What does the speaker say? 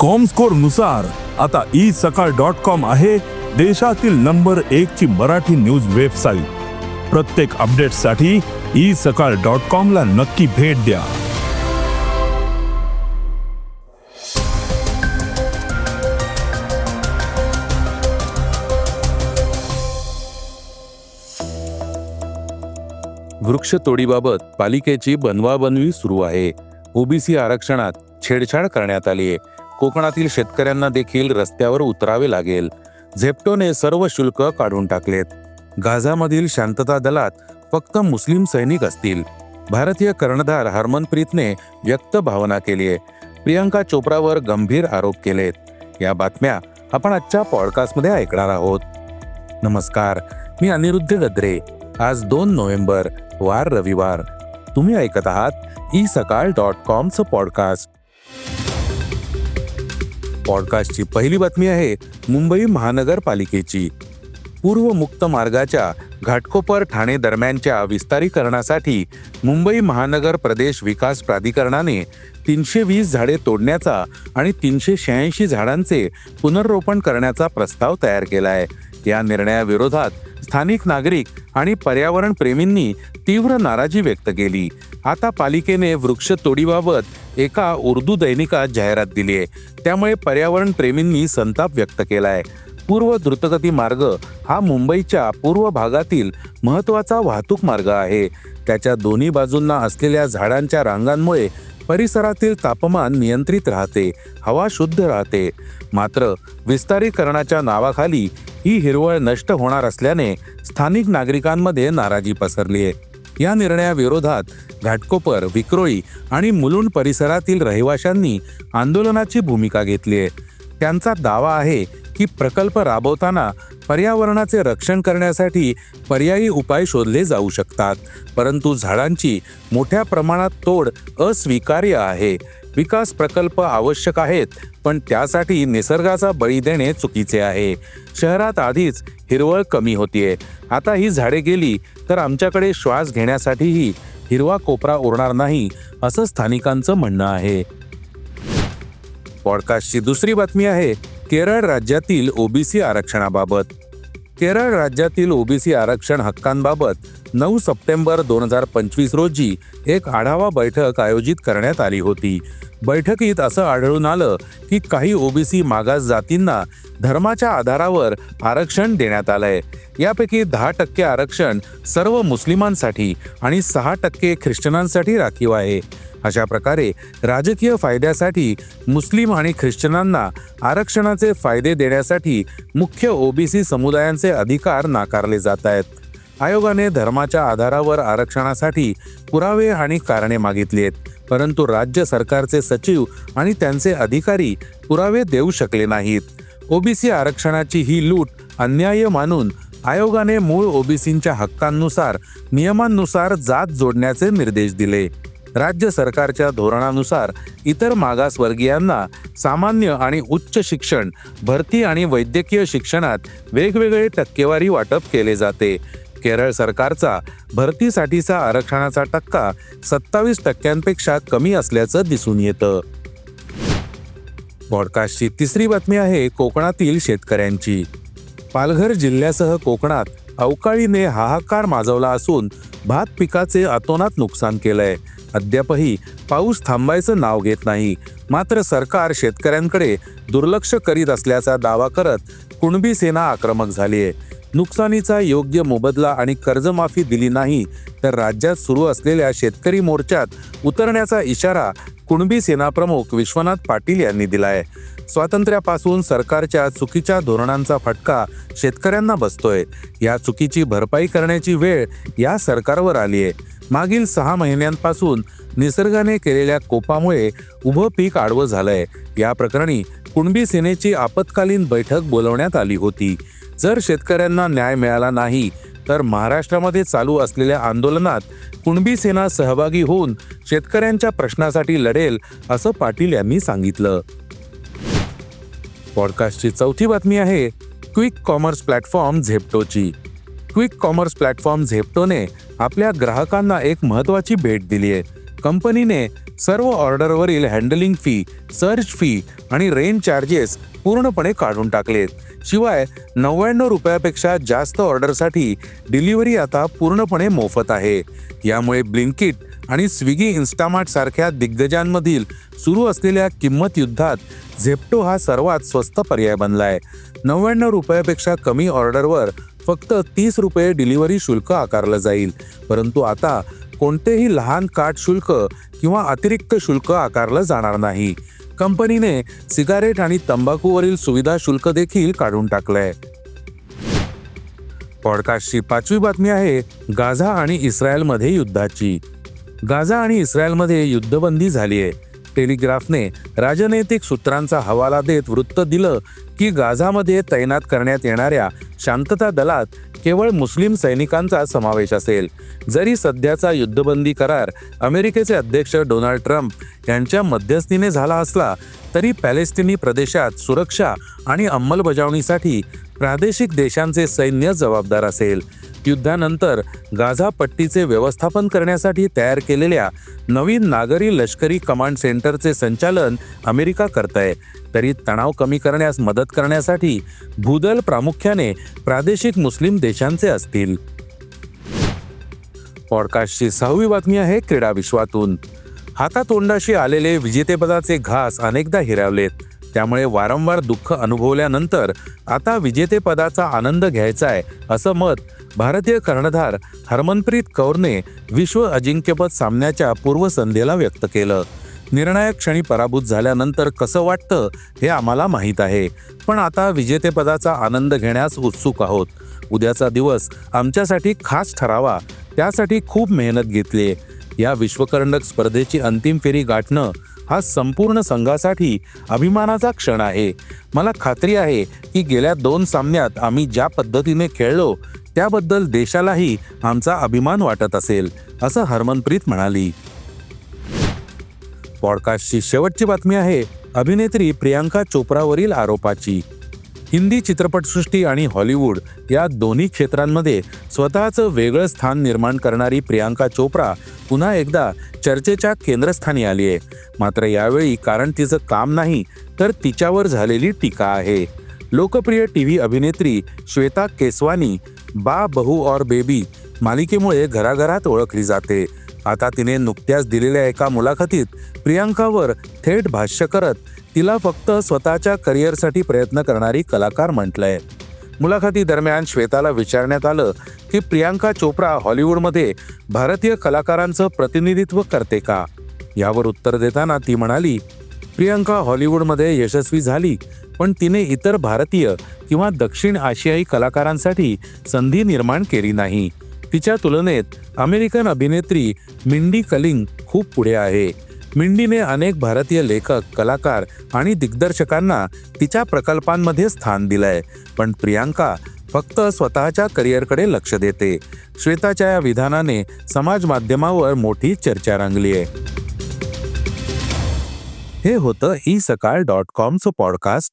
कॉमस्कोरनुसार आता ई सकाळ dot com आहे देशातील नंबर एक ची मराठी न्यूज वेबसाईट प्रत्येक अपडेटसाठी ई सकाळ डॉट कॉम ला नक्की भेट द्या. वृक्षतोडीबाबत पालिकेची बनवाबनवी सुरू आहे. ओबीसी आरक्षणात छेडछाड करण्यात आली आहे कोकणातील शेतकऱ्यांना देखील रस्त्यावर उतरावे लागेल. झेप्टोने सर्व शुल्क काढून टाकलेत. गाझामधील शांतता दलात फक्त मुस्लिम सैनिक असतील. भारतीय कर्णधार हरमनप्रीतने व्यक्त भावना केली आहे प्रियंका चोप्रावर गंभीर आरोप केलेत. या बातम्या आपण आजच्या पॉडकास्टमध्ये ऐकणार आहोत. नमस्कार मी अनिरुद्ध गद्रे. आज दोन नोव्हेंबर वार रविवार. तुम्ही ऐकत आहात ई सकाळ डॉट कॉमचं पॉडकास्ट. पॉडकास्टची पहिली बातमी आहे मुंबई महानगरपालिकेची. पूर्व मुक्त मार्गाच्या घाटकोपर ठाणे दरम्यानच्या विस्तारीकरणासाठी मुंबई महानगर प्रदेश विकास प्राधिकरणाने तीनशे वीस झाडे तोडण्याचा आणि तीनशे शहाऐंशी झाडांचे पुनर्रोपण करण्याचा प्रस्ताव तयार केला आहे या निर्णयाविरोधात स्थानिक नागरिक आणि पर्यावरण प्रेमींनी तीव्र नाराजी व्यक्त केली. आता पालिकेने वृक्ष तोडीबाबत एका उर्दू दैनिकात जाहिरात दिली आहे त्यामुळे पर्यावरण प्रेमींनी संताप व्यक्त केलाय. पूर्व द्रुतगती मार्ग हा मुंबईच्या पूर्व भागातील महत्त्वाचा वाहतूक मार्ग आहे. त्याच्या दोन्ही बाजूंना असलेल्या झाडांच्या रांगांमुळे परिसरातील तापमान नियंत्रित राहते हवा शुद्ध राहते. मात्र विस्तारीकरणाच्या नावाखाली ही हिरवळ नष्ट होणार असल्याने स्थानिक नागरिकांमध्ये नाराजी पसरली आहे. या निर्णयाविरोधात घाटकोपर विक्रोळी आणि मुलुंड परिसरातील रहिवाशांनी आंदोलनाची भूमिका घेतली आहे. त्यांचा दावा आहे की प्रकल्प राबवताना पर्यावरणाचे रक्षण करण्यासाठी पर्यायी उपाय शोधले जाऊ शकतात. परंतु झाडांची मोठ्या प्रमाणात तोड अस्वीकार्य आहे. विकास प्रकल्प आवश्यक आहेत पण त्यासाठी निसर्गाचा बळी देणे चुकीचे आहे. शहरात आधीच हिरवळ कमी होतीये. आता ही झाडे गेली तर आमच्याकडे श्वास घेण्यासाठीही हिरवा कोपरा उरणार नाही असं स्थानिकांचं म्हणणं आहे. पॉडकास्टची दुसरी बातमी आहे केरळ राज्यातील ओबीसी आरक्षणाबाबत. केरळ राज्यातील ओबीसी आरक्षण हक्कांबाबत नऊ सप्टेंबर दोन हजार पंचवीस रोजी एक आढावा बैठक आयोजित करण्यात आली होती. बैठकीत असं आढळून आलं की काही ओबीसी मागास जातींना धर्माच्या आधारावर आरक्षण देण्यात आलंय. यापैकी दहा टक्के आरक्षण सर्व मुस्लिमांसाठी आणि सहा टक्के ख्रिश्चनांसाठी राखीव आहे. अशा प्रकारे राजकीय फायद्यासाठी मुस्लिम आणि ख्रिश्चनांना आरक्षणाचे फायदे देण्यासाठी मुख्य ओबीसी समुदायांचे अधिकार नाकारले जात आहेत. आयोगाने धर्माच्या आधारावर आरक्षणासाठी पुरावे आणि कारणे मागितली आहेत. परंतु राज्य सरकारचे सचिव आणि त्यांचे अधिकारी पुरावे देऊ शकले नाहीत. ओबीसी आरक्षणाची ही लूट अन्याय मानून आयोगाने मूळ ओबीसींच्या हक्कांनुसार नियमांनुसार जात जोडण्याचे निर्देश दिले. राज्य सरकारच्या धोरणानुसार इतर मागासवर्गीयांना सामान्य आणि उच्च शिक्षण भरती आणि वैद्यकीय शिक्षणात वेगवेगळे टक्केवारी वाटप केले जाते. केरळ सरकारचा भरतीसाठीचा आरक्षणाचा टक्का सत्तावीस टक्क्यांपेक्षा कमी असल्याचं दिसून येतं. पॉडकास्टची तिसरी बातमी आहे कोकणातील शेतकऱ्यांची. पालघर जिल्ह्यासह कोकणात अवकाळीने हाहाकार माजवला असून भात पिकाचे अतोनात नुकसान केलंय. अद्यापही पाऊस थांबायचं नाव घेत नाही. मात्र सरकार शेतकऱ्यांकडे दुर्लक्ष करीत असल्याचा दावा करत कुणबी सेना आक्रमक झाली आहे नुकसानीचा योग्य मोबदला आणि कर्जमाफी दिली नाही तर राज्यात सुरू असलेल्या शेतकरी मोर्चात उतरण्याचा इशारा कुणबी सेनाप्रमुख विश्वनाथ पाटील यांनी दिलाय. स्वातंत्र्यापासून सरकारच्या चुकीच्या धोरणांचा फटका शेतकऱ्यांना बसतोय. या चुकीची भरपाई करण्याची वेळ या सरकारवर आली आहे मागील सहा महिन्यांपासून निसर्गाने केलेल्या कोपामुळे उभं पीक आडवं झालंय. या प्रकरणी कुणबी सेनेची आपत्कालीन बैठक बोलवण्यात आली होती. जर शेतकऱ्यांना न्याय मिळाला नाही तर महाराष्ट्रामध्ये चालू असलेल्या आंदोलनात कुणबी सेना सहभागी होऊन शेतकऱ्यांच्या प्रश्नासाठी लढेल असं पाटील यांनी सांगितलं. पॉडकास्टची चौथी बातमी आहे क्विक कॉमर्स प्लॅटफॉर्म झेप्टोची. क्विक कॉमर्स प्लॅटफॉर्म झेप्टोने आपल्या ग्राहकांना एक महत्वाची भेट दिली आहे कंपनीने सर्व ऑर्डरवरील हँडलिंग फी सर्च फी आणि रेन चार्जेस पूर्णपणे काढून टाकलेत. शिवाय नव्याण्णव रुपयापेक्षा जास्त ऑर्डरसाठी डिलिव्हरी आता पूर्णपणे मोफत आहे. यामुळे ब्लिंकिट आणि स्विगी इन्स्टामार्ट सारख्या दिग्गजांमधील सुरू असलेल्या किंमत युद्धात झेप्टो हा सर्वात स्वस्त पर्याय बनलाय. नव्याण्णव रुपयापेक्षा कमी ऑर्डरवर फक्त तीस रुपये डिलिव्हरी शुल्क आकारलं जाईल. परंतु आता कोणतेही लहान काट शुल्क किंवा अतिरिक्त शुल्क आकारलं जाणार नाही. कंपनीने सिगारेट आणि तंबाखूवरील सुविधा शुल्क देखील काढून टाकलंय. पॉडकास्टची पाचवी बातमी आहे गाझा आणि इस्रायलमध्ये युद्धाची. गाझा आणि इस्रायलमध्ये युद्धबंदी झाली आहे टेलिग्राफने राजनैतिक सूत्रांचा हवाला देत वृत्त दिलं की गाझामध्ये तैनात करण्यात येणाऱ्या शांतता दलात केवळ मुस्लिम सैनिकांचा समावेश असेल. जरी सध्याचा युद्धबंदी करार अमेरिकेचे अध्यक्ष डोनाल्ड ट्रम्प यांच्या मध्यस्थीने झाला असला तरी पॅलेस्टिनी प्रदेशात सुरक्षा आणि अंमलबजावणीसाठी प्रादेशिक देशांचे सैन्य जबाबदार असेल. युद्धानंतर गाझा पट्टीचे व्यवस्थापन करण्यासाठी तयार केलेल्या नवीन नागरी लष्करी कमांड सेंटरचे संचालन अमेरिका करत आहे तरी तणाव कमी करण्यास मदत करण्यासाठी भूदल प्रामुख्याने प्रादेशिक मुस्लिम देशांचे असतील. पॉडकास्टची सहावी बातमी आहे क्रीडा विश्वातून. हातातोंडाशी आलेले विजेतेपदाचे घास अनेकदा हिरावलेत. त्यामुळे वारंवार दुःख अनुभवल्यानंतर आता विजेतेपदाचा आनंद घ्यायचा आहे असं मत भारतीय कर्णधार हरमनप्रीत कौरने विश्व अजिंक्यपद सामन्याच्या पूर्वसंध्येला व्यक्त केलं. निर्णायक क्षणी पराभूत झाल्यानंतर कसं वाटतं हे आम्हाला माहीत आहे. पण आता विजेतेपदाचा आनंद घेण्यास उत्सुक आहोत. उद्याचा दिवस आमच्यासाठी खास ठरावा त्यासाठी खूप मेहनत घेतली या विश्वकरंडक स्पर्धेची अंतिम फेरी गाठणं हा संपूर्ण संघासाठी अभिमानाचा क्षण आहे. मला खात्री आहे की गेल्या दोन सामन्यात आम्ही ज्या पद्धतीने खेळलो त्याबद्दल देशालाही आमचा अभिमान वाटत असेल असं हरमनप्रीत म्हणाली. पॉडकास्टची शेवटची बातमी आहे अभिनेत्री प्रियांका चोप्रावरील आरोपाची. हिंदी चित्रपटसृष्टी आणि हॉलिवूड या दोन्ही क्षेत्रांमध्ये स्वतःचं वेगळं स्थान निर्माण करणारी प्रियांका चोप्रा पुन्हा एकदा चर्चेच्या केंद्रस्थानी आली आहे. मात्र यावेळी कारण तिचं काम नाही तर तिच्यावर झालेली टीका आहे. लोकप्रिय टी व्ही अभिनेत्री श्वेता केसवानी बा बहू और बेबी मालिकेमुळे घराघरात ओळखली जाते. आता तिने नुकत्याच दिलेल्या एका मुलाखतीत प्रियांकावर थेट भाष्य करत तिला फक्त स्वतःच्या करिअरसाठी प्रयत्न करणारी कलाकार म्हटलंय. मुलाखती दरम्यान श्वेताला विचारण्यात आलं की प्रियांका चोप्रा हॉलिवूडमध्ये भारतीय कलाकारांचं प्रतिनिधित्व करते का? यावर उत्तर देताना ती म्हणाली प्रियांका हॉलिवूडमध्ये यशस्वी झाली पण तिने इतर भारतीय किंवा दक्षिण आशियाई कलाकारांसाठी संधी निर्माण केली नाही. तिच्या तुलनेत अमेरिकन अभिनेत्री मिंडी कलिंग खूप पुढे आहे. मिंडीने अनेक भारतीय लेखक कलाकार आणि दिग्दर्शकांना तिच्या प्रकल्पांमध्ये स्थान दिलंय. पण प्रियांका फक्त स्वतःच्या करिअरकडे लक्ष देते. श्वेताच्या या विधानाने समाज माध्यमावर मोठी चर्चा रंगली आहे हे होतं ई सकाळ डॉट कॉमचं पॉडकास्ट.